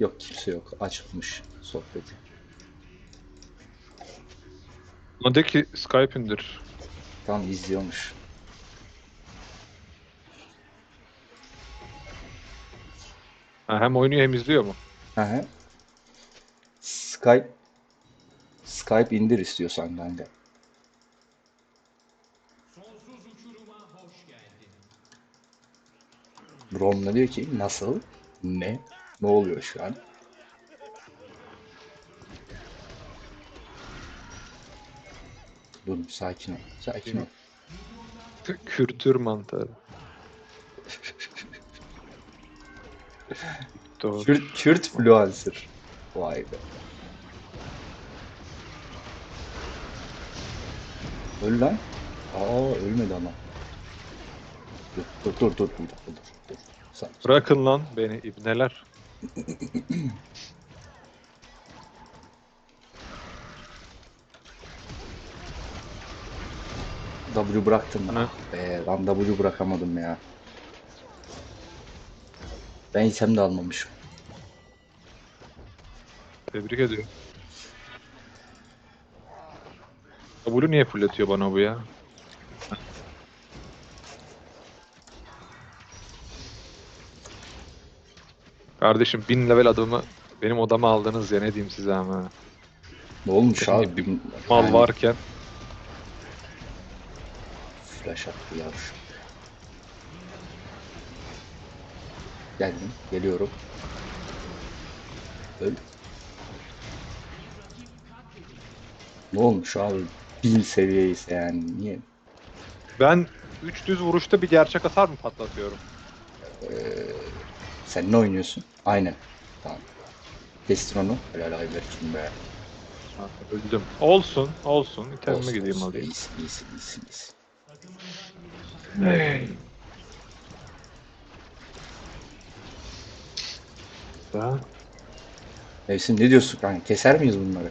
Yok kimse yok. Açılmış sohbeti. Ona de ki Skype indir. Tam izliyormuş. Ha, hem oynuyor hem izliyor mu? Hı hı. Skype Skype indir istiyorsan kanka. Rom da diyor ki nasıl? Ne? Ne oluyor şu an? Dur sakin ol. Sakin ol. Kültür mantarı. Doğru. Kürt, Kürt influencer. Vay be. Öl lan. Aa ölmedi ama. Dur dur dur dur dur dur dur. dur. Sakin. Bırakın lan beni ibneler. W bıraktım. Ana. Be, ben W bırakamadım ya. Ben item de almamışım. Tebrik ediyorum. W niye fırlatıyor bana bu ya? Kardeşim bin level adamı benim odama aldınız ya ne diyeyim size ama. Ne olmuş Senin abi? bir Mal yani varken Flash attı yavş. Geldim. Geliyorum. Öl. Ne olmuş abi? Bin seviye ise yani. Niye? ben 3 düz vuruşta bir gerçek hasar mı patlatıyorum? Sen ne oynuyorsun? Aynen. Tamam. Kestin onu. Helal Ayberk'im be. Ha, Öldüm. Olsun, olsun. İtemime Olsun, gideyim olsun. alayım. İyisin, iyisin, iyisin, iyisin. Da. Mevsim ne diyorsun kanka? Keser miyiz bunları?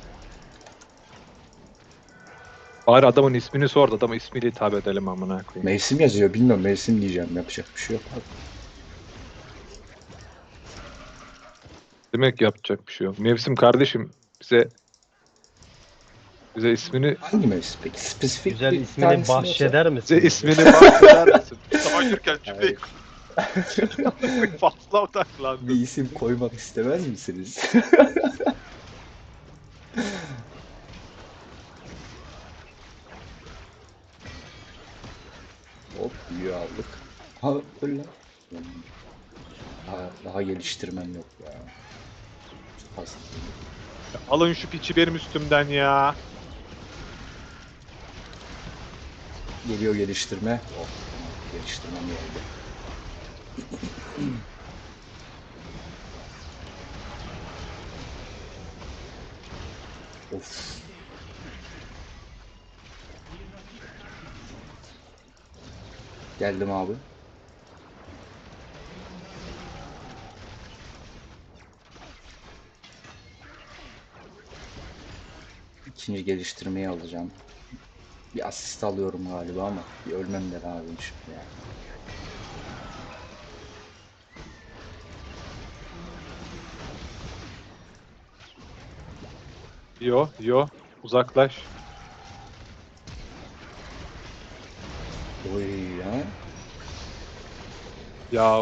Bari adamın ismini sor da adama ismiyle hitap edelim amına koyayım. Mevsim yazıyor. Bilmiyorum. Mevsim diyeceğim. Yapacak bir şey yok abi. Demek yapacak bir şey yok. Mevsim kardeşim bize bize ismini Hangi mevsim peki? Spesifik Güzel bir ismini tanesini bahşeder misin? bize ismini bahseder misin? Savaşırken cümleyi fazla odaklandım. Bir isim koymak istemez misiniz? Hop büyü aldık. Ha öyle lan. Daha, daha geliştirmem yok ya. Az. Alın şu piçi benim üstümden ya. Geliyor geliştirme. Oh, geliştirmem geldi. of. Geldim abi. İkinci geliştirmeyi alacağım. Bir asist alıyorum galiba ama bir ölmem de lazım şimdi ya. Yo yo uzaklaş. Oy ya. Ya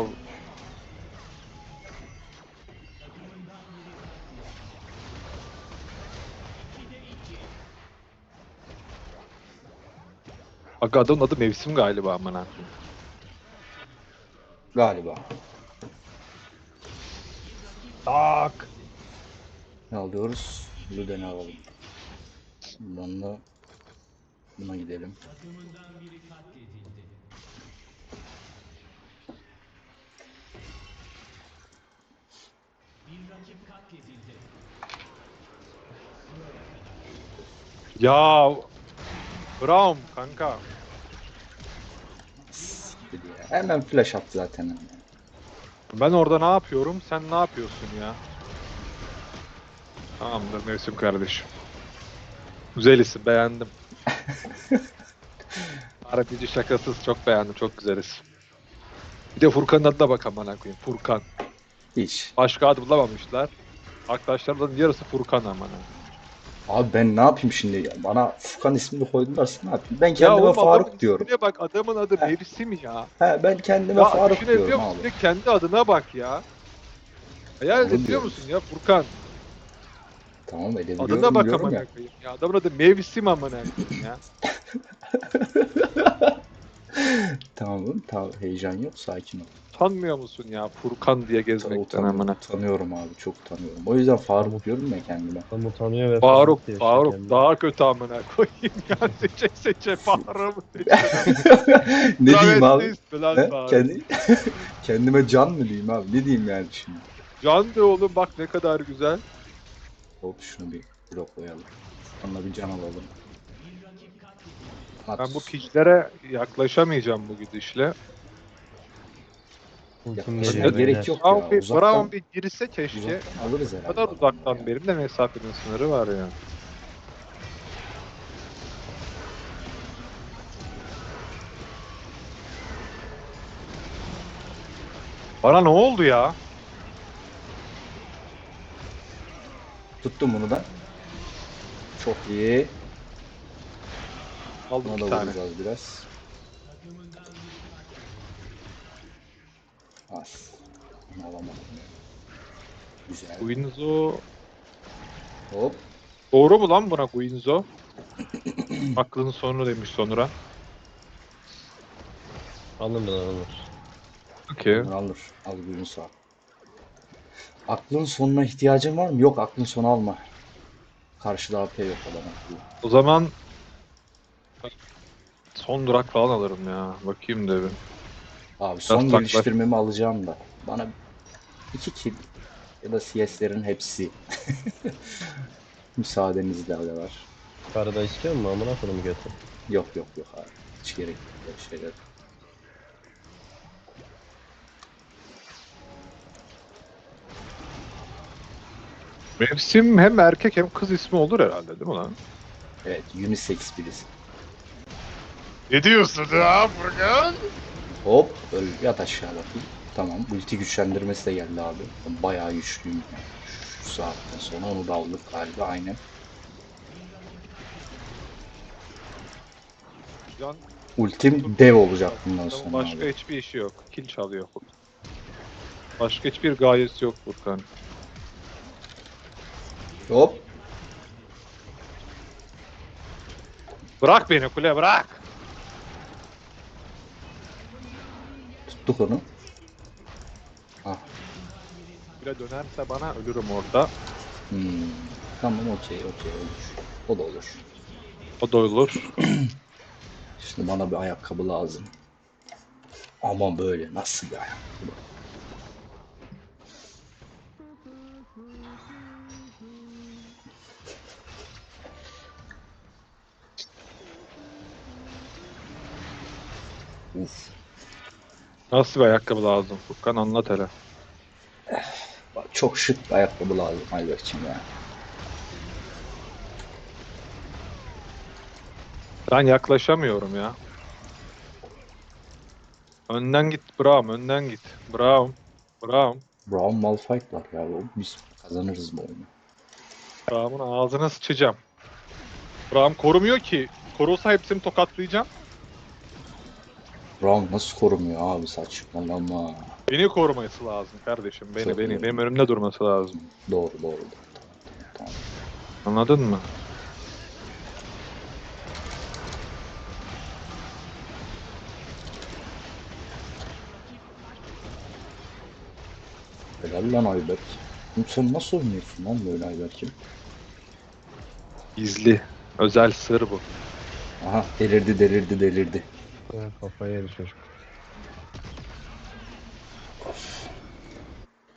Bak adamın adı mevsim galiba amına. Galiba. Tak. Ne alıyoruz? Luden'i alalım. Bundan da buna gidelim. Ya Braum kanka. Hemen flash attı zaten. Ben orada ne yapıyorum? Sen ne yapıyorsun ya? Tamamdır Mevsim kardeşim. Güzel isim beğendim. RPG şakasız çok beğendim. Çok güzel isim. Bir de Furkan'ın adına bak amına koyayım. Furkan. Hiç. Başka adı bulamamışlar. Arkadaşlarımızın yarısı Furkan amına. Abi ben ne yapayım şimdi ya? Bana Furkan ismini koydularsa ne yapayım? Ben Ya kendime oğlum Faruk diyorum. ismine bak adamın adı He. Mevsim ya. He ben kendime Ya Faruk diyorum musun? abi. Kendi adına bak ya. Hayal diyorum. musun ya Furkan? Tamam edebiliyorum Adına bak amına ya. ya. Adamın adı Mevsim koyayım ya. Tamam tamam heyecan yok sakin ol. Utanmıyor musun ya Furkan diye gezmekten amına. utanıyorum abi çok utanıyorum. O yüzden Faruk diyorum ya kendime. Adam utanıyor ve Faruk, diyor işte Faruk kendine. daha kötü amına koyayım ya. Seçe seçe Faruk'u seçe. ne diyeyim abi? He? Faruk. Kendi... Kendime can mı diyeyim abi? Ne diyeyim yani şimdi? Can de oğlum bak ne kadar güzel. Hop şunu bir bloklayalım. Onunla bir can alalım. At. Ben bu piçlere yaklaşamayacağım bu gidişle. Yaklaşık geliyor gerek yok ya. Brown bir, uzaktan- Brown bir girse keşke. Uzaktan alırız O herhalde. kadar adamı uzaktan ya. benim de mesafenin sınırı var ya. Bana ne oldu ya? Tuttum bunu da. Çok iyi. Aldım bir da tane. biraz. Az. Bunu alamadım. Güzel. Guinzo. Hop. Doğru mu lan buna Guinzo? Aklının sonu demiş sonra. Alınır alınır. Okey. Bunu alır. Al buyurun sağ. ol. Aklın sonuna ihtiyacın var mı? Yok aklın sonu alma. Karşıda AP yok adam akıllı. O zaman son durak falan alırım ya. Bakayım da bir. Abi son taklaş. geliştirmemi alacağım da. Bana iki kill ya da CS'lerin hepsi. Müsaadenizle var. Karada istiyor mu? Amına koyayım götür. Yok yok yok abi. Hiç gerek yok böyle şeyler. Mevsim hem erkek hem kız ismi olur herhalde değil mi lan? Evet unisex birisi. Ne diyorsun ya Furkan? Hop öl yat aşağı bakayım. Tamam ulti güçlendirmesi de geldi abi. Ben Bayağı güçlüyüm. yani. Şu saatten sonra onu da aldık galiba aynen. Can Ultim dev olacak bundan sonra başka abi. hiçbir işi yok. Kill çalıyor. Başka hiçbir gayesi yok Furkan. Hop Bırak beni kule bırak. Tuttuk onu. Ah Bire dönerse bana ölürüm orada. hmm. Tamam okey okey olur. O da olur. O da olur. Şimdi bana bir ayakkabı lazım. Ama böyle nasıl bir ayakkabı? Uf. Nasıl bir ayakkabı lazım Furkan anlat hele. Bak, Çok şık bir ayakkabı lazım Ayberk'cim ya. Ben yaklaşamıyorum ya. Önden git Braum, önden git. Braum, Braum. Brown Malphite var ya. o Biz kazanırız bu oyunu. Braum'un ağzına sıçacağım. Braum korumuyor ki. Korusa hepsini tokatlayacağım. Brown nasıl korumuyor abi saçmalama. Beni koruması lazım kardeşim. Beni, Çok beni. Benim önümde durması lazım. Doğru doğru. doğru. Tamam. Anladın mı? Helal lan Ayberk. Sen nasıl oynuyorsun lan böyle Ayberk'im? Gizli. Özel sır bu. Aha delirdi delirdi delirdi. Kafayı yedi çocuk.